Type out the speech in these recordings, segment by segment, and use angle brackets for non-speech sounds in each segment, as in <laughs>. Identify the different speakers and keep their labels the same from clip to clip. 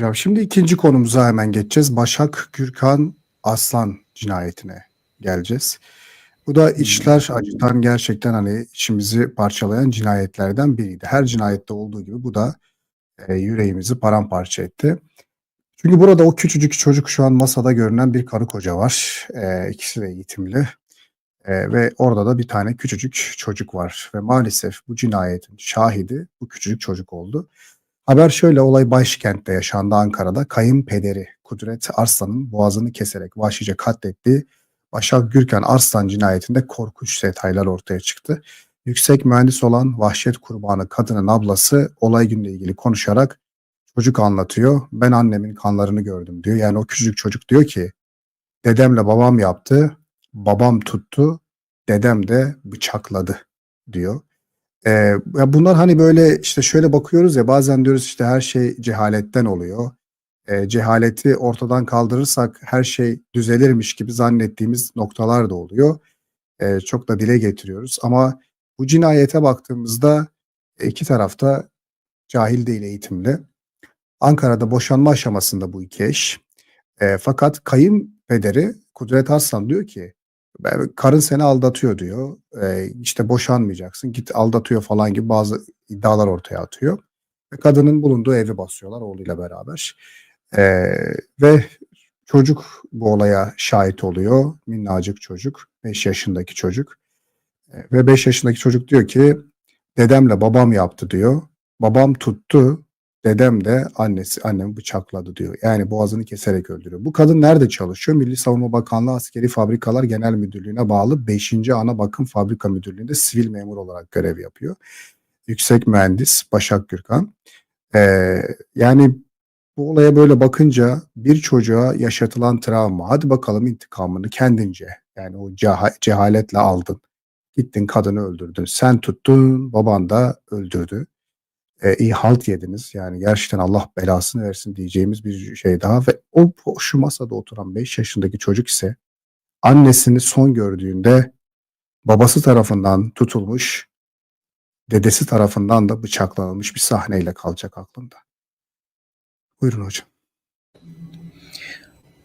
Speaker 1: Ya şimdi ikinci konumuza hemen geçeceğiz. Başak Gürkan Aslan cinayetine geleceğiz. Bu da içler acıtan gerçekten hani içimizi parçalayan cinayetlerden biriydi. Her cinayette olduğu gibi bu da e, yüreğimizi paramparça etti. Çünkü burada o küçücük çocuk şu an masada görünen bir karı koca var. E, ikisi de eğitimli. E, ve orada da bir tane küçücük çocuk var. Ve maalesef bu cinayetin şahidi bu küçücük çocuk oldu. Haber şöyle olay başkentte yaşandı Ankara'da. Kayınpederi Kudret Arslan'ın boğazını keserek vahşice katlettiği Başak Gürkan Arslan cinayetinde korkunç detaylar ortaya çıktı. Yüksek mühendis olan vahşet kurbanı kadının ablası olay günle ilgili konuşarak çocuk anlatıyor. Ben annemin kanlarını gördüm diyor. Yani o küçücük çocuk diyor ki dedemle babam yaptı, babam tuttu, dedem de bıçakladı diyor. Ya bunlar hani böyle işte şöyle bakıyoruz ya bazen diyoruz işte her şey cehaletten oluyor. Ee, cehaleti ortadan kaldırırsak her şey düzelirmiş gibi zannettiğimiz noktalar da oluyor. Ee, çok da dile getiriyoruz ama bu cinayete baktığımızda iki tarafta cahil değil eğitimli. Ankara'da boşanma aşamasında bu iki eş. Ee, fakat kayınpederi Kudret Arslan diyor ki "Ben- karın seni aldatıyor diyor. Ee, işte boşanmayacaksın git aldatıyor falan gibi bazı iddialar ortaya atıyor. Ve kadının bulunduğu evi basıyorlar oğluyla beraber. Ee, ve çocuk bu olaya şahit oluyor. Minnacık çocuk. 5 yaşındaki çocuk. Ee, Ve 5 yaşındaki çocuk diyor ki dedemle babam yaptı diyor. Babam tuttu. Dedem de annesi annemi bıçakladı diyor. Yani boğazını keserek öldürüyor. Bu kadın nerede çalışıyor? Milli Savunma Bakanlığı Askeri Fabrikalar Genel Müdürlüğü'ne bağlı 5. Ana Bakım Fabrika Müdürlüğü'nde sivil memur olarak görev yapıyor. Yüksek mühendis Başak Gürkan. Ee, yani bu olaya böyle bakınca bir çocuğa yaşatılan travma hadi bakalım intikamını kendince yani o ceha- cehaletle aldın. Gittin kadını öldürdün. Sen tuttun baban da öldürdü. E, iyi halt yediniz. Yani gerçekten Allah belasını versin diyeceğimiz bir şey daha. Ve o şu masada oturan 5 yaşındaki çocuk ise annesini son gördüğünde babası tarafından tutulmuş, dedesi tarafından da bıçaklanmış bir sahneyle kalacak aklında. Buyurun hocam.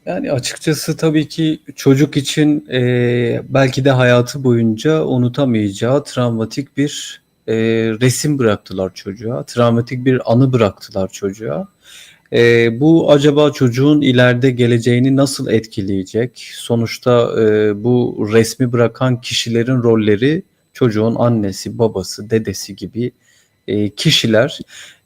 Speaker 2: Yani açıkçası tabii ki çocuk için eee, belki de hayatı boyunca unutamayacağı travmatik bir eee, resim bıraktılar çocuğa. Travmatik bir anı bıraktılar çocuğa. Eee, bu acaba çocuğun ileride geleceğini nasıl etkileyecek? Sonuçta eee, bu resmi bırakan kişilerin rolleri çocuğun annesi, babası, dedesi gibi eee, kişiler.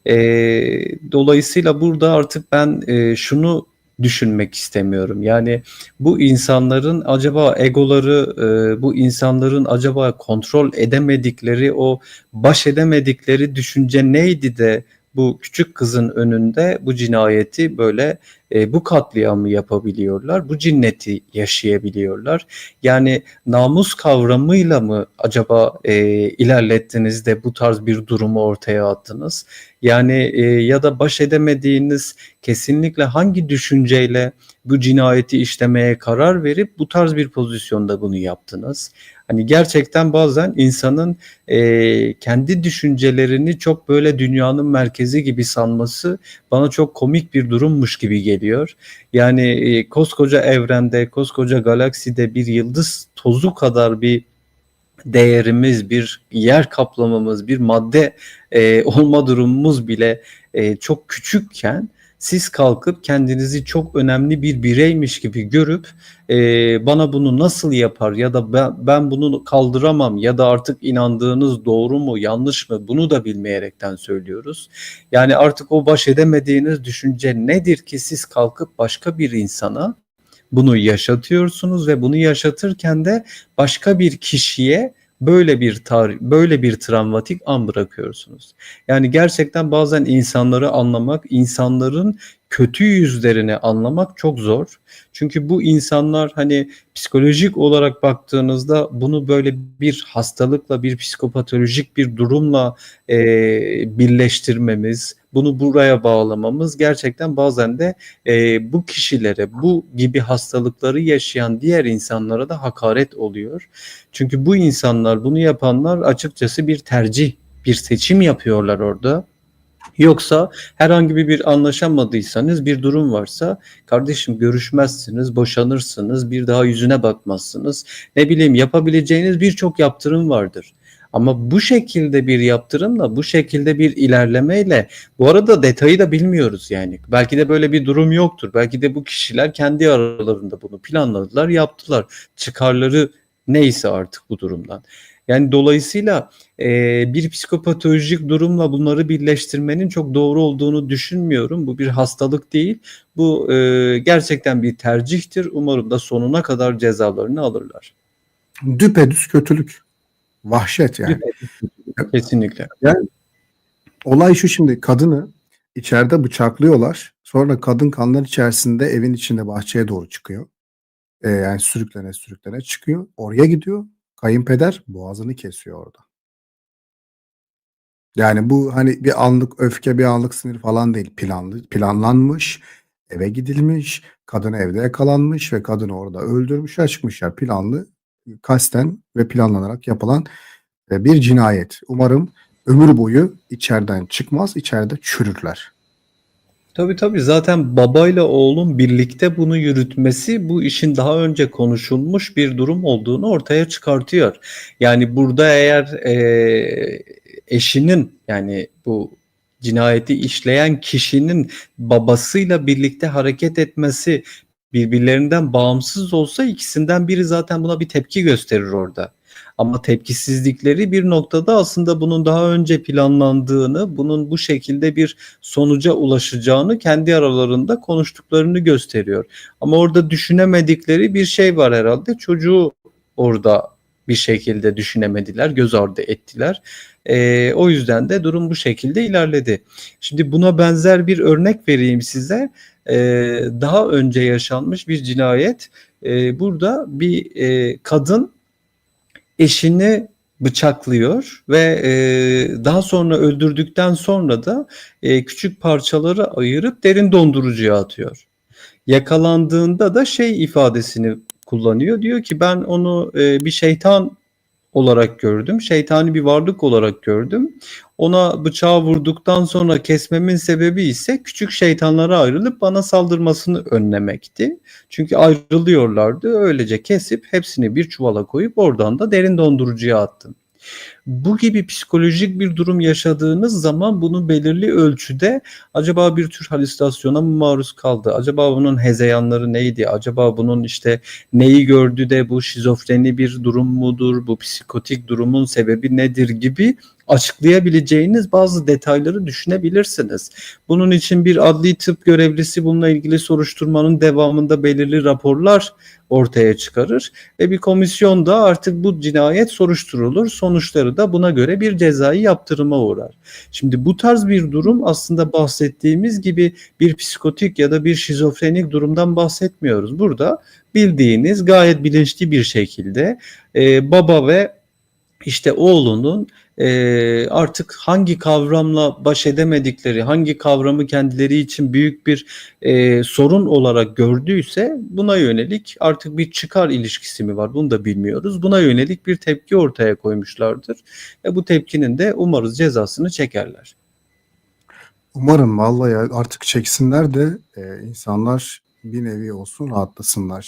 Speaker 2: Eee, dolayısıyla burada artık ben eee, şunu düşünmek istemiyorum. Yani bu insanların acaba egoları, e, bu insanların acaba kontrol edemedikleri, o baş edemedikleri düşünce neydi de bu küçük kızın önünde bu cinayeti böyle e, bu katliamı yapabiliyorlar, bu cinneti yaşayabiliyorlar. Yani namus kavramıyla mı acaba e, ilerlettiniz de bu tarz bir durumu ortaya attınız? Yani e, ya da baş edemediğiniz kesinlikle hangi düşünceyle bu cinayeti işlemeye karar verip bu tarz bir pozisyonda bunu yaptınız? Hani gerçekten bazen insanın e, kendi düşüncelerini çok böyle dünyanın merkezi gibi sanması bana çok komik bir durummuş gibi geliyor. Yani e, koskoca evrende, koskoca galakside bir yıldız tozu kadar bir değerimiz, bir yer kaplamamız, bir madde e, <laughs> olma durumumuz bile e, çok küçükken siz kalkıp kendinizi çok önemli bir bireymiş gibi görüp e, bana bunu nasıl yapar ya da ben, ben bunu kaldıramam ya da artık inandığınız doğru mu yanlış mı bunu da bilmeyerekten söylüyoruz. Yani artık o baş edemediğiniz düşünce nedir ki siz kalkıp başka bir insana bunu yaşatıyorsunuz ve bunu yaşatırken de başka bir kişiye böyle bir tarih, böyle bir travmatik an bırakıyorsunuz. Yani gerçekten bazen insanları anlamak, insanların kötü yüzlerini anlamak çok zor. Çünkü bu insanlar hani psikolojik olarak baktığınızda bunu böyle bir hastalıkla, bir psikopatolojik bir durumla e, birleştirmemiz, bunu buraya bağlamamız gerçekten bazen de e, bu kişilere, bu gibi hastalıkları yaşayan diğer insanlara da hakaret oluyor. Çünkü bu insanlar, bunu yapanlar açıkçası bir tercih, bir seçim yapıyorlar orada. Yoksa herhangi bir, anlaşamadıysanız bir durum varsa kardeşim görüşmezsiniz, boşanırsınız, bir daha yüzüne bakmazsınız. Ne bileyim yapabileceğiniz birçok yaptırım vardır. Ama bu şekilde bir yaptırımla, bu şekilde bir ilerlemeyle bu arada detayı da bilmiyoruz yani. Belki de böyle bir durum yoktur. Belki de bu kişiler kendi aralarında bunu planladılar, yaptılar. Çıkarları neyse artık bu durumdan. Yani dolayısıyla e, bir psikopatolojik durumla bunları birleştirmenin çok doğru olduğunu düşünmüyorum. Bu bir hastalık değil. Bu e, gerçekten bir tercihtir. Umarım da sonuna kadar cezalarını alırlar.
Speaker 1: Düpedüz kötülük. Vahşet yani.
Speaker 2: Kesinlikle.
Speaker 1: Olay şu şimdi kadını içeride bıçaklıyorlar. Sonra kadın kanlar içerisinde evin içinde bahçeye doğru çıkıyor. Ee, yani sürüklene sürüklene çıkıyor. Oraya gidiyor. Kayınpeder boğazını kesiyor orada. Yani bu hani bir anlık öfke, bir anlık sinir falan değil. Planlı, planlanmış, eve gidilmiş, kadın evde yakalanmış ve kadını orada öldürmüşler, çıkmışlar. Planlı, kasten ve planlanarak yapılan e, bir cinayet. Umarım ömür boyu içeriden çıkmaz, içeride çürürler.
Speaker 2: Tabii tabii zaten babayla oğlun birlikte bunu yürütmesi bu işin daha önce konuşulmuş bir durum olduğunu ortaya çıkartıyor. Yani burada eğer e, eşinin yani bu cinayeti işleyen kişinin babasıyla birlikte hareket etmesi birbirlerinden bağımsız olsa ikisinden biri zaten buna bir tepki gösterir orada. Ama tepkisizlikleri bir noktada aslında bunun daha önce planlandığını, bunun bu şekilde bir sonuca ulaşacağını kendi aralarında konuştuklarını gösteriyor. Ama orada düşünemedikleri bir şey var herhalde. Çocuğu orada bir şekilde düşünemediler, göz ardı ettiler. Ee, o yüzden de durum bu şekilde ilerledi. Şimdi buna benzer bir örnek vereyim size. Ee, daha önce yaşanmış bir cinayet. Ee, burada bir e, kadın eşini bıçaklıyor ve e, daha sonra öldürdükten sonra da e, küçük parçalara ayırıp derin dondurucuya atıyor. Yakalandığında da şey ifadesini kullanıyor. Diyor ki ben onu bir şeytan olarak gördüm. Şeytani bir varlık olarak gördüm. Ona bıçağı vurduktan sonra kesmemin sebebi ise küçük şeytanlara ayrılıp bana saldırmasını önlemekti. Çünkü ayrılıyorlardı. Öylece kesip hepsini bir çuvala koyup oradan da derin dondurucuya attım. Bu gibi psikolojik bir durum yaşadığınız zaman bunu belirli ölçüde acaba bir tür halüsinasyona mı maruz kaldı? Acaba bunun hezeyanları neydi? Acaba bunun işte neyi gördü de bu şizofreni bir durum mudur? Bu psikotik durumun sebebi nedir gibi açıklayabileceğiniz bazı detayları düşünebilirsiniz. Bunun için bir adli tıp görevlisi bununla ilgili soruşturmanın devamında belirli raporlar ortaya çıkarır ve bir komisyonda artık bu cinayet soruşturulur. Sonuçları da buna göre bir cezai yaptırıma uğrar. Şimdi bu tarz bir durum aslında bahsettiğimiz gibi bir psikotik ya da bir şizofrenik durumdan bahsetmiyoruz. Burada bildiğiniz gayet bilinçli bir şekilde e, baba ve işte oğlunun e, artık hangi kavramla baş edemedikleri, hangi kavramı kendileri için büyük bir e, sorun olarak gördüyse buna yönelik artık bir çıkar ilişkisi mi var bunu da bilmiyoruz. Buna yönelik bir tepki ortaya koymuşlardır ve bu tepkinin de umarız cezasını çekerler.
Speaker 1: Umarım vallahi artık çeksinler de e, insanlar bir nevi olsun rahatlasınlar.